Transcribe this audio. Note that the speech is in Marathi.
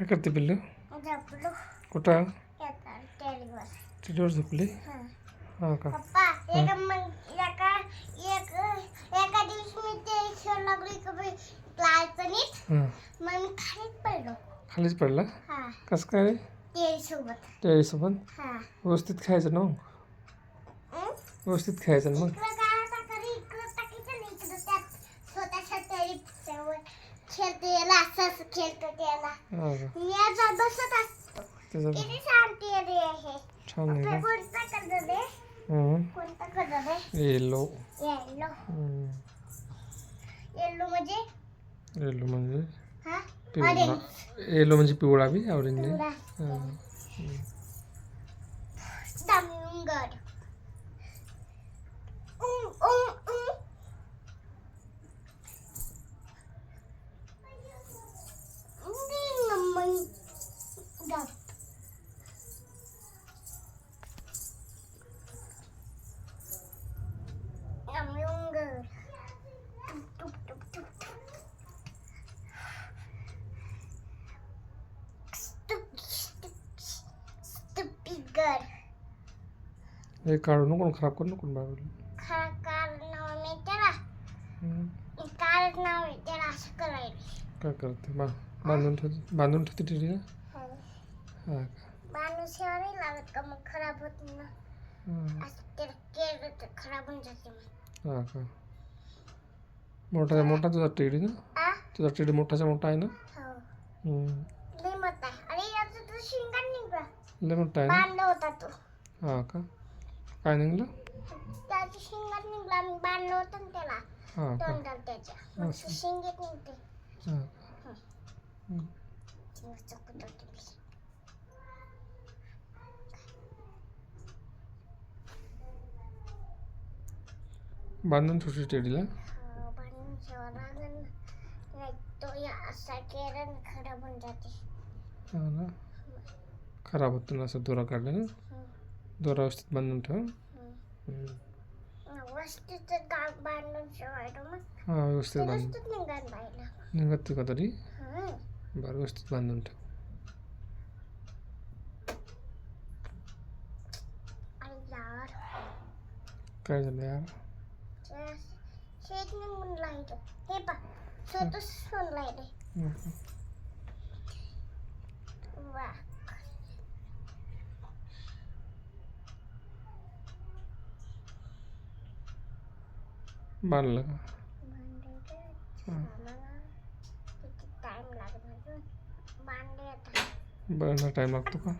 काय करते पिल्लू? कुठं? तिच्यावर झोपली? हां. का? एक दिवशी मी ते खेळ लागली कधी क्लास नीट हां. मग मी खालीच पडलो. खालीच पडला? कसं काय? सोबत हिशोबात हा. व्यवस्थित खायचं ना? व्यवस्थित खायचं मग? खेळते याला असं असं खेळतो त्याला. हा का मी आज बसत असतो. त्याचं किती शांती रे हे. छान आहे का कोणता कलर आहे हम्म. कोणता कलर आहे येलो. येलो. हम्म. येलो म्हणजे? येलो म्हणजे? हा? पिवळा. ऑरेंज. येलो म्हणजे पिवळा बी ऑरेंज आहे पिवळा. हां. डांगर करू नको बाबा खा कारण मी त्याला कारण नाव आहे त्याला असं करायला काय करते बा बांधून ठेवते बांधून ठेवते टिडी हा का माणूस ठेवा नाही लागत का मग खराब होत ना हां. असं त्याला केलं तर खराब होऊन जाते मग हा का मोठा मोठा तुझा टेडी ना आ तुझा टेडी मोठाचा मोठा आहे ना लय मोठा आहे ना बांधला होता तो हा का काय निघलं त्याची शिंगात निघला मी बांधलं होतं ना त्याला हा का तोंडाला त्याच्या मग असं. ते शिंगेत निघते हा शिंगाचं कुठं होतं ते. बांधून ठेवते टेडीला हो, बांधून ठेवावं लागेल ना नाही तो या असा केला ना खराब होऊन जाते हा ना खराब होतं ना असं दोरा काढला ना हं, दोरा व्यवस्थित बांधून ठेव हं. हम्म. वस्तूच गाव बांधून ठेवायचं मग हा व्यवस्थित ते बांधून वस्तूच निघाल बायला निघत का तरी हं. बरं व्यवस्थित बांधून ठेव अरे यार काय झालं यार ते शेत निघून लाईट हे पा स्वतःच फोन लाईट हम्म. बांधलं का? बरं टाईम लागतो का?